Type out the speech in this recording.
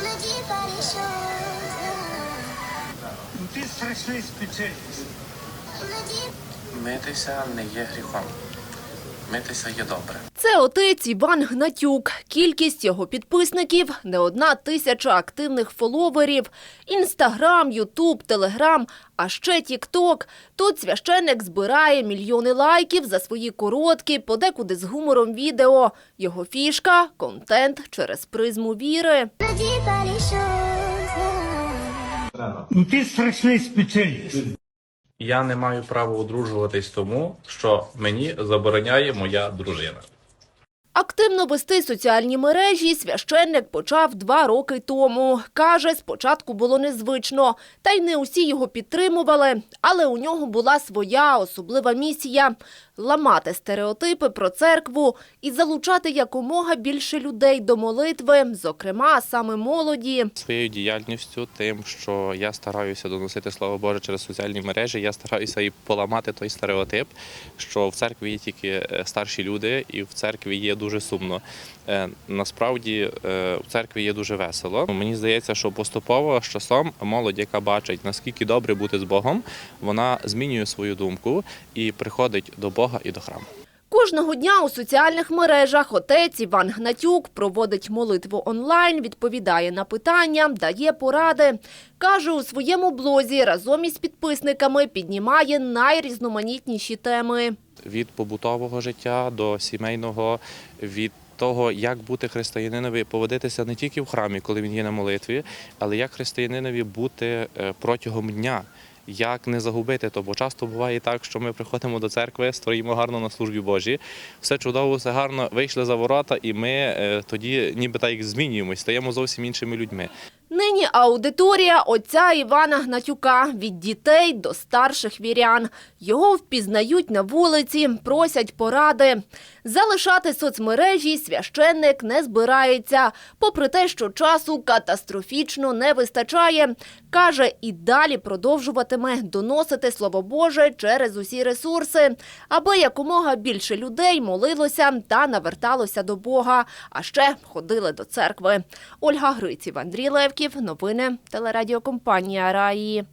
Іноді парішов, Ну, Ти страшний спеціаліст. іноді Митися є добре. Це отець Іван Гнатюк. Кількість його підписників не одна тисяча активних фоловерів. Інстаграм, Ютуб, Телеграм, а ще Тікток. Тут священник збирає мільйони лайків за свої короткі, подекуди з гумором відео. Його фішка – контент через призму віри. Ну ти страшний спеціаліст. Я не маю права одружуватись тому, що мені забороняє моя дружина. Активно вести соціальні мережі священник почав два роки тому. Каже, спочатку було незвично, та й не усі його підтримували. Але у нього була своя особлива місія – ламати стереотипи про церкву і залучати якомога більше людей до молитви, зокрема саме молоді. Своєю діяльністю, тим, що я стараюся доносити слово Боже через соціальні мережі, я стараюся і поламати той стереотип, що в церкві є тільки е, старші люди, і в церкві є дуже сумно. Е, Насправді е, в церкві є дуже весело. Мені здається, що поступово з часом молодь, яка бачить, наскільки добре бути з Богом, вона змінює свою думку і приходить до Бога і до храму. Кожного дня у соціальних мережах отець Іван Гнатюк проводить молитву онлайн, відповідає на питання, дає поради. Каже, у своєму блозі разом із підписниками піднімає найрізноманітніші теми. Від побутового життя до сімейного, від того, як бути християнинові, поводитися не тільки в храмі, коли він є на молитві, але як християнинові бути е, протягом дня. Як не загубити то, бо часто буває так, що ми приходимо до церкви, стоїмо гарно на службі Божій, все чудово, все гарно, вийшли за ворота, і ми е, тоді ніби так змінюємось, стаємо зовсім іншими людьми. Нині аудиторія отця Івана Гнатюка від дітей до старших вірян. Його впізнають на вулиці, просять поради. Залишати соцмережі священник не збирається, попри те, що часу катастрофічно не вистачає. Каже, і далі продовжуватиме доносити слово Боже через усі ресурси, аби якомога більше людей молилося та наверталося до Бога, а ще ходили до церкви. Ольга Гриців, Андрій Левків. Новини телерадіокомпанія Раї.